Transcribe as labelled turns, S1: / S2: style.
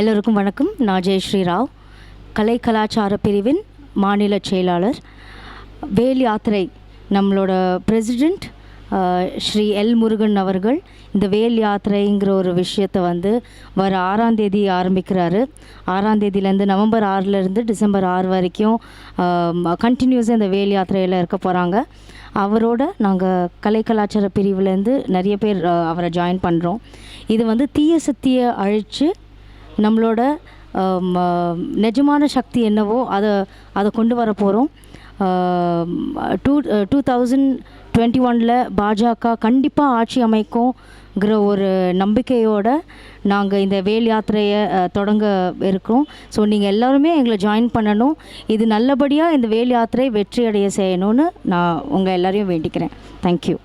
S1: எல்லோருக்கும் வணக்கம். நான் ஜெயஸ்ரீ ராவ் கலை கலாச்சார பிரிவின் மாநில செயலாளர். வேல் யாத்திரை நம்மளோட பிரசிடெண்ட் ஸ்ரீ எல் முருகன் அவர்கள் இந்த வேல் யாத்திரைங்கிற ஒரு விஷயத்தை வந்து வர ஆறாம் தேதி ஆரம்பிக்கிறாரு. ஆறாம் தேதியிலேருந்து நவம்பர் ஆறுலேருந்து டிசம்பர் ஆறு வரைக்கும் கண்டினியூஸாக இந்த வேல் யாத்திரையில் இருக்க போகிறாங்க அவரோட நாங்கள் கலை கலாச்சார பிரிவுலேருந்து நிறைய பேர் அவரை ஜாயின் பண்ணுறோம் இது வந்து தீய சக்தியை அழித்து நம்மளோட நிஜமான சக்தி என்னவோ அதை அதை கொண்டு வர போகிறோம் டூ டூ தௌசண்ட் டுவெண்ட்டி ஒனில் பாஜக கண்டிப்பாக ஆட்சி அமைக்கும்ங்கிற ஒரு நம்பிக்கையோட நாங்கள் இந்த வேல் யாத்திரையை தொடங்க இருக்கோம் ஸோ நீங்கள் எல்லாருமே எங்களை ஜாயின் பண்ணணும். இது நல்லபடியாக இந்த வேல் யாத்திரை வெற்றியடைய செய்யணும்னு நான் உங்கள் எல்லோரையும் வேண்டிக்கிறேன். தேங்க்யூ